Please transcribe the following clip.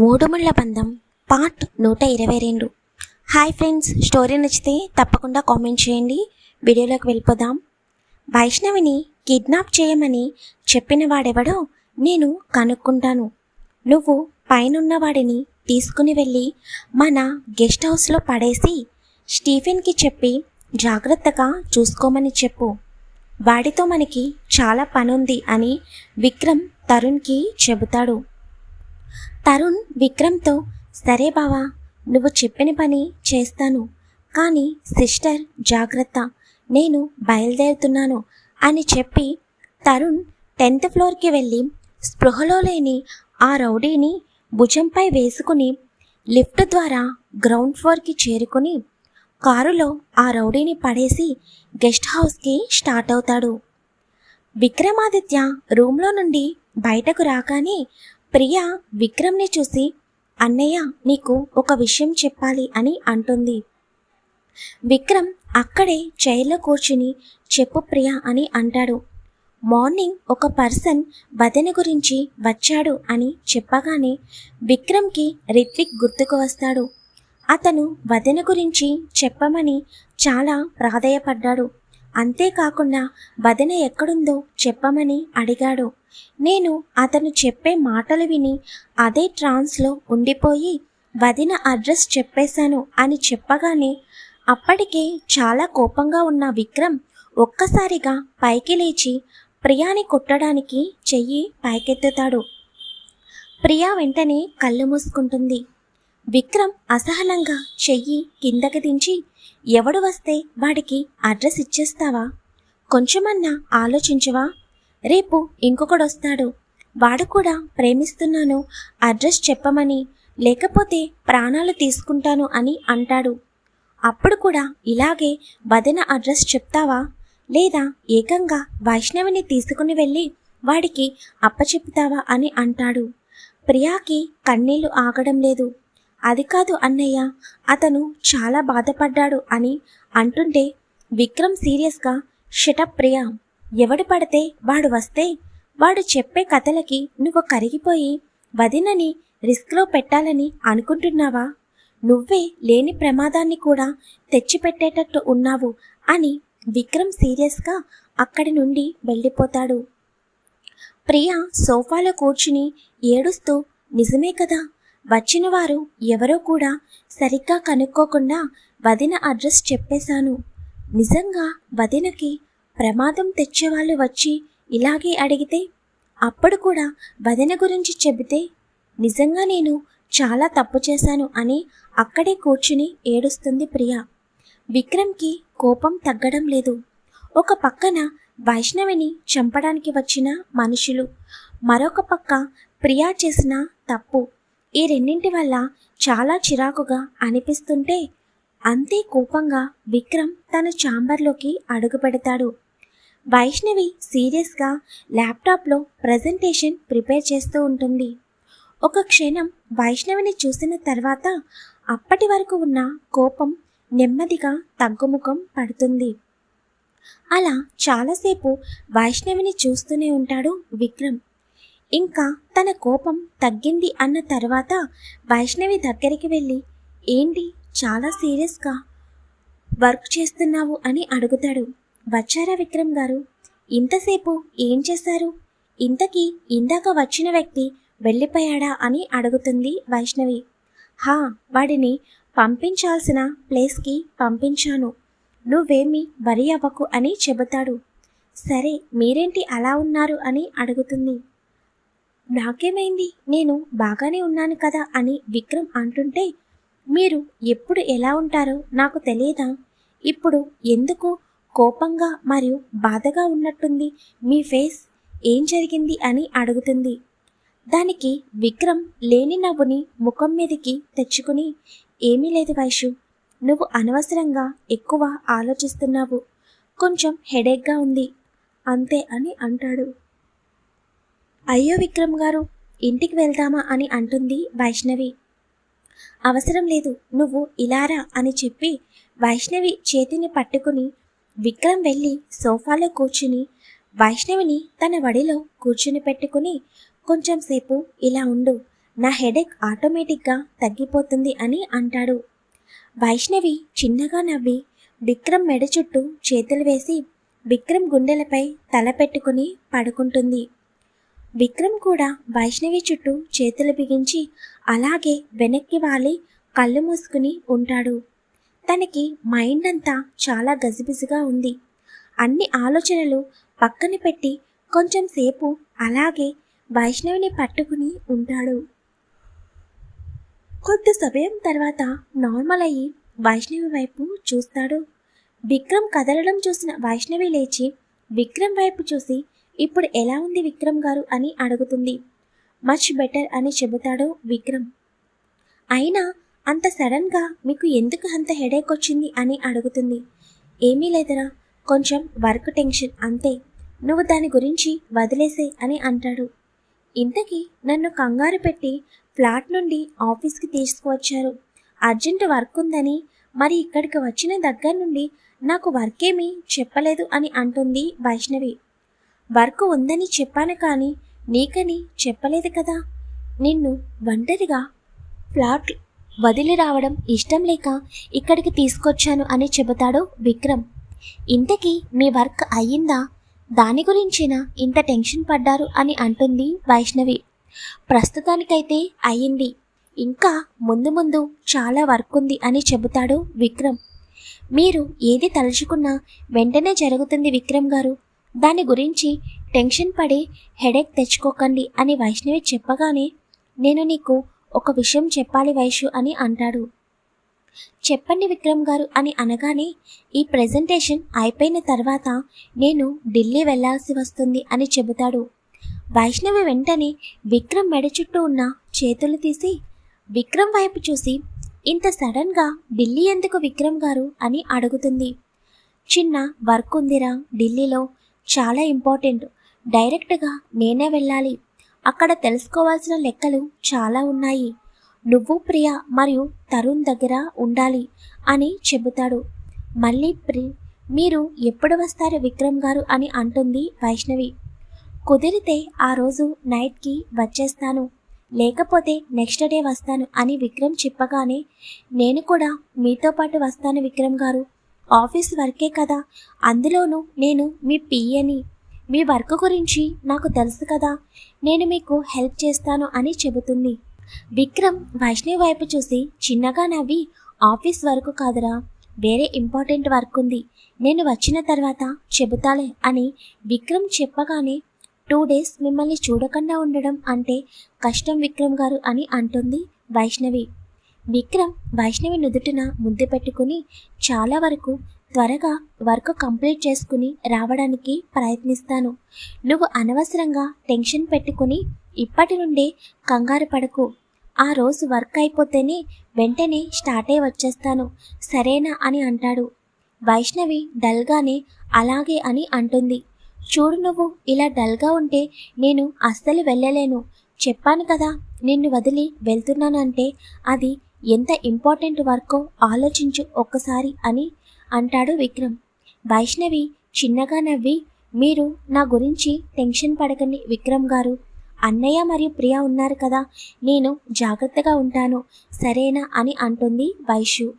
మూడుముళ్ళ బంధం పార్ట్ నూట ఇరవై రెండు. హాయ్ ఫ్రెండ్స్ స్టోరీ నచ్చితే తప్పకుండా కామెంట్ చేయండి. వీడియోలోకి వెళ్ళిపోదాం. వైష్ణవిని కిడ్నాప్ చేయమని చెప్పిన వాడెవడో నేను కనుక్కుంటాను. నువ్వు పైనున్న వాడిని తీసుకుని వెళ్ళి మన గెస్ట్ హౌస్లో పడేసి స్టీఫెన్కి చెప్పి జాగ్రత్తగా చూసుకోమని చెప్పు. వాడితో మనకి చాలా పనుంది అని విక్రమ్ తరుణ్కి చెబుతాడు. తరుణ్ విక్రమ్తో సరే బావా నువ్వు చెప్పిన పని చేస్తాను. కానీ సిస్టర్ జాగ్రత్త నేను బయలుదేరుతున్నాను అని చెప్పి తరుణ్ టెన్త్ ఫ్లోర్కి వెళ్ళి స్పృహలో లేని ఆ రౌడీని భుజంపై వేసుకుని లిఫ్ట్ ద్వారా గ్రౌండ్ ఫ్లోర్కి చేరుకుని కారులో ఆ రౌడీని పడేసి గెస్ట్ హౌస్కి స్టార్ట్ అవుతాడు. విక్రమాదిత్య రూమ్లో నుండి బయటకు రాగానే ప్రియా విక్రమ్ని చూసి అన్నయ్య నీకు ఒక విషయం చెప్పాలి అని అంటుంది. విక్రమ్ అక్కడే చైర్లో కూర్చుని చెప్పు ప్రియా అని అంటాడు. మార్నింగ్ ఒక పర్సన్ వదిన గురించి వచ్చాడు అని చెప్పగానే విక్రమ్కి రిత్విక్ గుర్తుకు వస్తాడు. అతను వదిన గురించి చెప్పమని చాలా ప్రాధేయపడ్డాడు. అంతేకాకుండా వదిన ఎక్కడుందో చెప్పమని అడిగాడు. నేను అతను చెప్పే మాటలు విని అదే ట్రాన్స్లో ఉండిపోయి వదిన అడ్రస్ చెప్పేశాను అని చెప్పగానే అప్పటికే చాలా కోపంగా ఉన్న విక్రమ్ ఒక్కసారిగా పైకి లేచి ప్రియాని కొట్టడానికి చెయ్యి పైకెత్తుతాడు. ప్రియా వెంటనే కళ్ళు మూసుకుంటుంది. విక్రమ్ అసహనంగా చెయ్యి కిందకి దించి ఎవడు వస్తే వాడికి అడ్రస్ ఇచ్చేస్తావా? కొంచెమన్నా ఆలోచించవా? రేపు ఇంకొకడొస్తాడు. వాడు కూడా ప్రేమిస్తున్నాను అడ్రస్ చెప్పమని లేకపోతే ప్రాణాలు తీసుకుంటాను అని అంటాడు. అప్పుడు కూడా ఇలాగే వదిన అడ్రస్ చెప్తావా? లేదా ఏకంగా వైష్ణవిని తీసుకుని వెళ్ళి వాడికి అప్పచెప్తావా అని అంటాడు. ప్రియాకి కన్నీళ్ళు ఆగడం లేదు. అది కాదు అన్నయ్య అతను చాలా బాధపడ్డాడు అని అంటుంటే విక్రమ్ సీరియస్గా షటప్ ప్రియా ఎవడు పడితే వాడు వస్తే వాడు చెప్పే కథలకి నువ్వు కరిగిపోయి వదినని రిస్క్లో పెట్టాలని అనుకుంటున్నావా? నువ్వే లేని ప్రమాదాన్ని కూడా తెచ్చిపెట్టేటట్టు ఉన్నావు అని విక్రమ్ సీరియస్గా అక్కడి నుండి వెళ్ళిపోతాడు. ప్రియా సోఫాలో కూర్చుని ఏడుస్తూ నిజమే కదా వచ్చిన వారు ఎవరో కూడా సరిగ్గా కనుక్కోకుండా వదిన అడ్రస్ చెప్పేశాను. నిజంగా వదినకి ప్రమాదం తెచ్చేవాళ్ళు వచ్చి ఇలాగే అడిగితే అప్పుడు కూడా వదిన గురించి చెబితే నిజంగా నేను చాలా తప్పు చేశాను అని అక్కడే కూర్చుని ఏడుస్తుంది ప్రియా. విక్రమ్కి కోపం తగ్గడం లేదు. ఒక పక్కన వైష్ణవిని చంపడానికి వచ్చిన మనుషులు మరొక పక్క ప్రియా చేసిన తప్పు ఈ రెండింటి వల్ల చాలా చిరాకుగా అనిపిస్తుంటే అంతే కోపంగా విక్రమ్ తన ఛాంబర్లోకి అడుగుపెడతాడు. వైష్ణవి సీరియస్గా ల్యాప్టాప్లో ప్రజెంటేషన్ ప్రిపేర్ చేస్తూ ఉంటుంది. ఒక క్షణం వైష్ణవిని చూసిన తర్వాత అప్పటి వరకు ఉన్న కోపం నెమ్మదిగా తగ్గుముఖం పడుతుంది. అలా చాలాసేపు వైష్ణవిని చూస్తూనే ఉంటాడు విక్రమ్. ఇంకా తన కోపం తగ్గింది అన్న తర్వాత వైష్ణవి దగ్గరికి వెళ్ళి ఏంటి చాలా సీరియస్గా వర్క్ చేస్తున్నావు అని అడుగుతాడు. వచ్చారా విక్రమ్ గారు? ఇంతసేపు ఏం చేశారు? ఇంతకీ ఇందాక వచ్చిన వ్యక్తి వెళ్ళిపోయాడా అని అడుగుతుంది వైష్ణవి. హా వాడిని పంపించాల్సిన ప్లేస్కి పంపించాను. నువ్వేమి వరి అవ్వకు అని చెబుతాడు. సరే మీరేంటి అలా ఉన్నారు అని అడుగుతుంది. నాకేమైంది? నేను బాగానే ఉన్నాను కదా అని విక్రమ్ అంటుంటే మీరు ఎప్పుడు ఎలా ఉంటారో నాకు తెలియదా? ఇప్పుడు ఎందుకు కోపంగా మరియు బాధగా ఉన్నట్టుంది. మీ ఫేస్ ఏం జరిగింది అని అడుగుతుంది. దానికి విక్రమ్ లేని నవ్వుని ముఖం మీదకి తెచ్చుకుని ఏమీ లేదు వైషు నువ్వు అనవసరంగా ఎక్కువ ఆలోచిస్తున్నావు. కొంచెం హెడేక్గా ఉంది. అంతే అని అంటాడు. అయ్యో విక్రమ్ గారు ఇంటికి వెళ్దామా అని అంటుంది వైష్ణవి. అవసరం లేదు నువ్వు ఇలారా అని చెప్పి వైష్ణవి చేతిని పట్టుకుని విక్రమ్ వెళ్ళి సోఫాలో కూర్చుని వైష్ణవిని తన వడిలో కూర్చుని పెట్టుకుని కొంచెం సేపు ఇలా ఉండు నా హెడేక్ ఆటోమేటిక్గా తగ్గిపోతుంది అని అంటాడు. వైష్ణవి చిన్నగా నవ్వి విక్రమ్ మెడ చుట్టూ చేతులు వేసి విక్రమ్ గుండెలపై తల పెట్టుకుని పడుకుంటుంది. విక్రమ్ కూడా వైష్ణవి చుట్టూ చేతులు బిగించి అలాగే వెనక్కి వాలి కళ్ళు మూసుకుని ఉంటాడు. తనకి మైండ్ అంతా చాలా గజిబిజిగా ఉంది. అన్ని ఆలోచనలు పక్కన పెట్టి కొంచెం సేపు అలాగే వైష్ణవిని పట్టుకుని ఉంటాడు. కొద్ది సమయం తర్వాత నార్మల్ అయ్యి వైష్ణవి వైపు చూస్తాడు. విక్రమ్ కదలడం చూసిన వైష్ణవి లేచి విక్రమ్ వైపు చూసి ఇప్పుడు ఎలా ఉంది విక్రమ్ గారు? అని అడుగుతుంది. మచ్ బెటర్ అని చెబుతాడు విక్రమ్. అయినా అంత సడన్గా మీకు ఎందుకు అంత హెడేక్ వచ్చింది అని అడుగుతుంది. ఏమీ లేదరా కొంచెం వర్క్ టెన్షన్ అంతే. నువ్వు దాని గురించి వదిలేసే అని అంటాడు. ఇంతకీ నన్ను కంగారు పెట్టి ఫ్లాట్ నుండి ఆఫీస్కి తీసుకువచ్చారు. అర్జెంట్ వర్క్ ఉందని మరి ఇక్కడికి వచ్చిన దగ్గర నుండి నాకు వర్క్ ఏమీ చెప్పలేదు అని అంటుంది వైష్ణవి. వర్క్ ఉందని చెప్పాను కానీ నీకని చెప్పలేదు కదా. నిన్ను ఒంటరిగా ఫ్లాట్ వదిలి రావడం ఇష్టం లేక ఇక్కడికి తీసుకొచ్చాను అని చెబుతాడు విక్రమ్. ఇంతకీ మీ వర్క్ అయ్యిందా? దాని గురించేనా ఇంత టెన్షన్ పడ్డారు అని అంటుంది వైష్ణవి. ప్రస్తుతానికైతే అయ్యింది. ఇంకా ముందు ముందు చాలా వర్క్ ఉంది అని చెబుతాడు విక్రమ్. మీరు ఏది తలుచుకున్నా వెంటనే జరుగుతుంది విక్రమ్ గారు. దాని గురించి టెన్షన్ పడి హెడేక్ తెచ్చుకోకండి అని వైష్ణవి చెప్పగానే నేను నీకు ఒక విషయం చెప్పాలి వైషు అని అంటాడు. చెప్పండి విక్రమ్ గారు అని అనగానే ఈ ప్రెజెంటేషన్ అయిపోయిన తర్వాత నేను ఢిల్లీ వెళ్ళాల్సి వస్తుంది అని చెబుతాడు. వైష్ణవి వెంటనే విక్రమ్ మెడ చుట్టూ ఉన్న చేతులు తీసి విక్రమ్ వైపు చూసి ఇంత సడన్గా ఢిల్లీ ఎందుకు విక్రమ్ గారు? అని అడుగుతుంది. చిన్న వర్క్ ఉందిరా ఢిల్లీలో చాలా ఇంపార్టెంట్ డైరెక్ట్గా నేనే వెళ్ళాలి. అక్కడ తెలుసుకోవాల్సిన లెక్కలు చాలా ఉన్నాయి. నువ్వు ప్రియ మరియు తరుణ్ దగ్గర ఉండాలి అని చెబుతాడు. మళ్ళీ ప్రి మీరు ఎప్పుడు వస్తారు విక్రమ్ గారు అని అంటుంది వైష్ణవి. కుదిరితే ఆ రోజు నైట్కి వచ్చేస్తాను. లేకపోతే నెక్స్ట్ డే వస్తాను అని విక్రమ్ చెప్పగానే నేను కూడా మీతో పాటు వస్తాను విక్రమ్ గారు. ఆఫీస్ వర్కే కదా అందులోనూ నేను మీ పిఏని మీ వర్క్ గురించి నాకు తెలుసు కదా. నేను మీకు హెల్ప్ చేస్తాను అని చెబుతుంది. విక్రమ్ వైష్ణవి వైపు చూసి చిన్నగా నవ్వి ఆఫీస్ వర్క్ కాదురా. వేరే ఇంపార్టెంట్ వర్క్ ఉంది. నేను వచ్చిన తర్వాత చెబుతాలే అని విక్రమ్ చెప్పగానే టూ డేస్ మిమ్మల్ని చూడకుండా ఉండడం అంటే కష్టం విక్రమ్ గారు అని అంటుంది వైష్ణవి. విక్రమ్ వైష్ణవి నుదుటిన ముద్దు పెట్టుకుని చాలా వరకు త్వరగా వర్క్ కంప్లీట్ చేసుకుని రావడానికి ప్రయత్నిస్తాను. నువ్వు అనవసరంగా టెన్షన్ పెట్టుకుని ఇప్పటి నుండే కంగారు పడకు. ఆ రోజు వర్క్ అయిపోతేనే వెంటనే స్టార్ట్ అయి వచ్చేస్తాను. సరేనా అని అంటాడు. వైష్ణవి డల్గానే అలాగే అని అంటుంది. చూడు నువ్వు ఇలా డల్గా ఉంటే నేను అస్సలు వెళ్ళలేను. చెప్పాను కదా నిన్ను వదిలి వెళ్తున్నానంటే అది ఎంత ఇంపార్టెంట్ వర్కో ఆలోచించు ఒక్కసారి అని అంటాడు విక్రమ్. వైష్ణవి చిన్నగా నవ్వి మీరు నా గురించి టెన్షన్ పడకండి విక్రమ్ గారు. అన్నయ్య మరియు ప్రియ ఉన్నారు కదా నేను జాగ్రత్తగా ఉంటాను సరేనా అని అంటుంది వైషు